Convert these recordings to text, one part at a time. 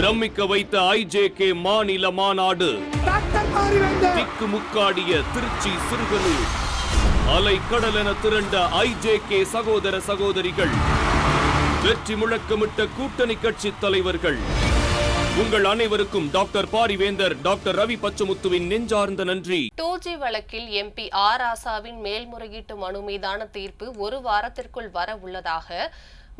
பிரமிக்க வைத்த ஐஜேகே மாநில மாநாடு டாக்டர் பாரிவேந்தர் திக்கு முக்காடிய திருச்சி சிறுகலூர் அலை கடலென திரண்ட ஐஜேகே சகோதர சகோதரிகள் வெற்றி முழக்கமிட்ட கூட்டணி கட்சி தலைவர்கள் உங்கள் அனைவருக்கும் டாக்டர் பாரிவேந்தர் டாக்டர் ரவி பச்சமுத்துவின் நெஞ்சார்ந்த நன்றி. டூ ஜி வழக்கில் எம்பி ஆர் ஆசாவின் மேல்முறையீட்டு மனு மீதான தீர்ப்பு ஒரு வாரத்திற்குள் வர உள்ளதாக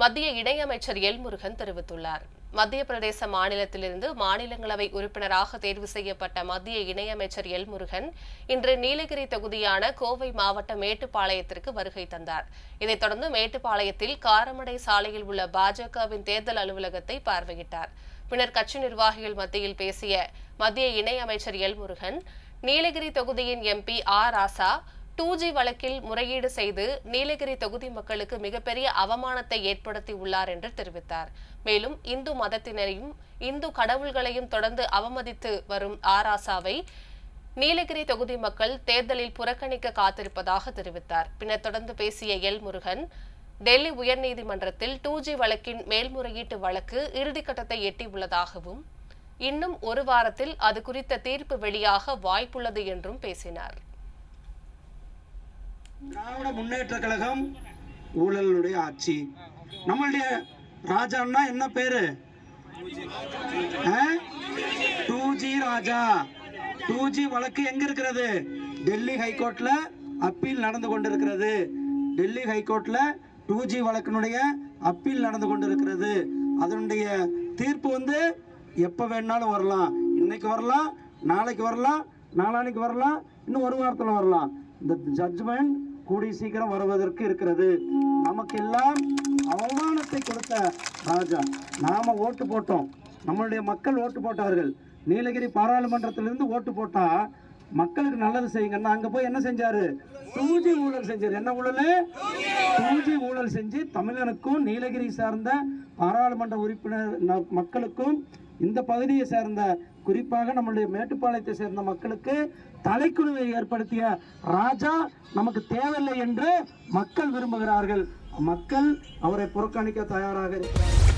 மத்திய இணையமைச்சர் எல் முருகன் தெரிவித்துள்ளார். மத்திய பிரதேச மாநிலத்திலிருந்து மாநிலங்களவை உறுப்பினராக தேர்வு செய்யப்பட்ட மத்திய இணையமைச்சர் எல் முருகன் இன்று நீலகிரி தொகுதியான கோவை மாவட்ட மேட்டுப்பாளையத்திற்கு வருகை தந்தார். இதைத் தொடர்ந்து மேட்டுப்பாளையத்தில் காரமடை சாலையில் உள்ள பாஜகவின் தேர்தல் அலுவலகத்தை பார்வையிட்டார். பின்னர் கட்சி நிர்வாகிகள் மத்தியில் பேசிய மத்திய இணையமைச்சர் எல் முருகன் நீலகிரி தொகுதியின் MP R Raja two G வழக்கில் முறையீடு செய்து நீலகிரி தொகுதி மக்களுக்கு மிகப்பெரிய அவமானத்தை ஏற்படுத்தி உள்ளார் என்று தெரிவித்தார். மேலும் இந்து மதத்தினரையும் இந்து கடவுள்களையும் தொடர்ந்து அவமதித்து வரும் ஆராசாவை நீலகிரி தொகுதி மக்கள் தேர்தலில் புறக்கணிக்க காத்திருப்பதாக தெரிவித்தார். பின்னர் தொடர்ந்து பேசிய எல். முருகன் டெல்லி உயர்நீதிமன்றத்தில் டூ ஜி வழக்கின் மேல்முறையீட்டு வழக்கு இறுதிக்கட்டத்தை எட்டியுள்ளதாகவும் இன்னும் ஒரு வாரத்தில் அது குறித்த தீர்ப்பு வெளியாக வாய்ப்புள்ளது என்றும் பேசினார். திராவிட முன்னேற்ற கழகம் ஊழலுடைய ஆட்சி. நம்மளுடைய ராஜான்னா என்ன பேரு? Two G Raja. Two G வழக்கு எங்க இருக்கிறது? டெல்லி ஹைகோர்ட்ல அப்பீல் நடந்து கொண்டிருக்கிறது. டெல்லி ஹைகோர்ட்ல டூ ஜி வழக்கினுடைய அப்பீல் நடந்து கொண்டிருக்கிறது. அதனுடைய தீர்ப்பு வந்து எப்போ வேணாலும் வரலாம். இன்னைக்கு வரலாம் நாளைக்கு வரலாம் நாளானைக்கு வரலாம் இன்னும் ஒரு வாரத்தில் வரலாம். இந்த ஜட்ஜ்மெண்ட் கூடிய சீக்கிரம் வருவதற்கு இருக்கிறது. நமக்கெல்லாம் அவமானத்தை கொடுத்த ராஜா. நாம ஓட்டு போட்டோம். நம்மளுடைய மக்கள் ஓட்டு போட்டார்கள். நீலகிரி பாராளுமன்றத்திலிருந்து ஓட்டு போட்டா மக்களுக்கு நல்லது செய்யுங்கன்னா அங்க போய் என்ன செஞ்சாரு? டூஜி ஊழல் செஞ்சாரு. என்ன ஊழல்? டூஜி ஊழல் செஞ்சு தமிழனுக்கும் நீலகிரி சார்ந்த பாராளுமன்ற உறுப்பினர் மக்களுக்கும் இந்த பகுதியை சேர்ந்த குறிப்பாக நம்மளுடைய மேட்டுப்பாளையத்தை சேர்ந்த மக்களுக்கு தலைக்குழுவை ஏற்படுத்திய ராஜா நமக்கு தேவையில்லை என்று மக்கள் விரும்புகிறார்கள். மக்கள் அவரை புறக்கணிக்க தயாராக இருக்கிறார்கள்.